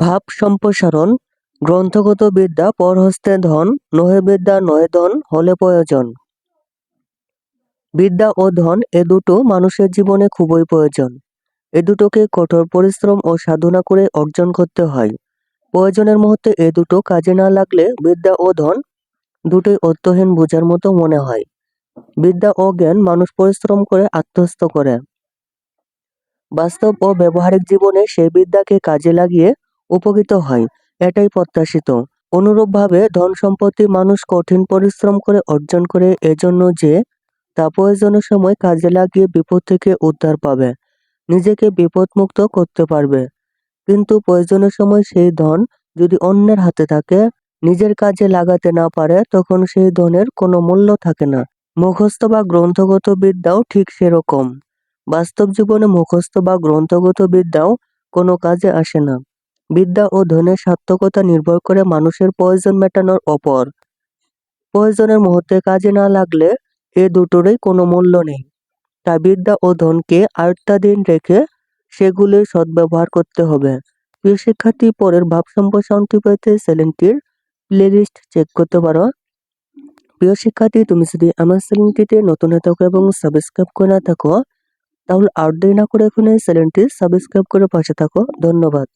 ভাব সম্প্রসারণ, গ্রন্থগত বিদ্যা, পরহস্তে ধন, নহে বিদ্যা, নহে ধন, হলে প্রয়োজন। বিদ্যা ও ধন এ দুটো মানুষের জীবনে খুবই প্রয়োজন। এ দুটোকে কঠোর পরিশ্রম ও সাধনা করে অর্জন করতে হয়। প্রয়োজনের মুহূর্তে এ দুটো কাজে না লাগলে বিদ্যা ও ধন দুটোই অর্থহীন বোঝার মতো মনে হয়। বিদ্যা ও জ্ঞান মানুষ পরিশ্রম করে আত্মস্থ করে। বাস্তব ও ব্যবহারিক জীবনে সেই বিদ্যাকে কাজে লাগিয়ে উপকৃত হয়। এটাই প্রত্যাশিত। অনুরূপভাবে ধন সম্পত্তি মানুষ কঠিন পরিশ্রম করে অর্জন করে এজন্য যে তা প্রয়োজনের সময় কাজে লাগিয়ে বিপদ থেকে উদ্ধার পাবে, নিজেকে বিপদমুক্ত করতে পারবে। কিন্তু প্রয়োজনের সময় সেই ধন যদি অন্যের হাতে থাকে, নিজের কাজে লাগাতে না পারে, তখন সেই ধনের কোনো মূল্য থাকে না। মুখস্থ বা গ্রন্থগত বিদ্যাও ঠিক সেরকম। বাস্তব জীবনে মুখস্থ বা গ্রন্থগত বিদ্যাও কোনো কাজে আসে না। বিদ্যা ও ধনের সার্থকতা নির্ভর করে মানুষের প্রয়োজন মেটানোর ওপর প্রয়োজনের মুহূর্তে কাজে না লাগলে এ দুটোরই কোনো মূল্য নেই। তাই বিদ্যা ও ধনকে আয়ত্তাধীন রেখে সেগুলির সদ্ব্যবহার করতে হবে। প্রিয় শিক্ষার্থী, পরের ভাব সম্প্রসারণটি পেতে চ্যানেলটির প্লেলিস্ট চেক করতে পারো। প্রিয় শিক্ষার্থী, তুমি যদি আমার চ্যানেলটিতে নতুন হয়ে থাকো এবং সাবস্ক্রাইব করে না থাকো, তাহলে আর দেরি না করে এখানে চ্যানেলটি সাবস্ক্রাইব করে পাশে থাকো। ধন্যবাদ।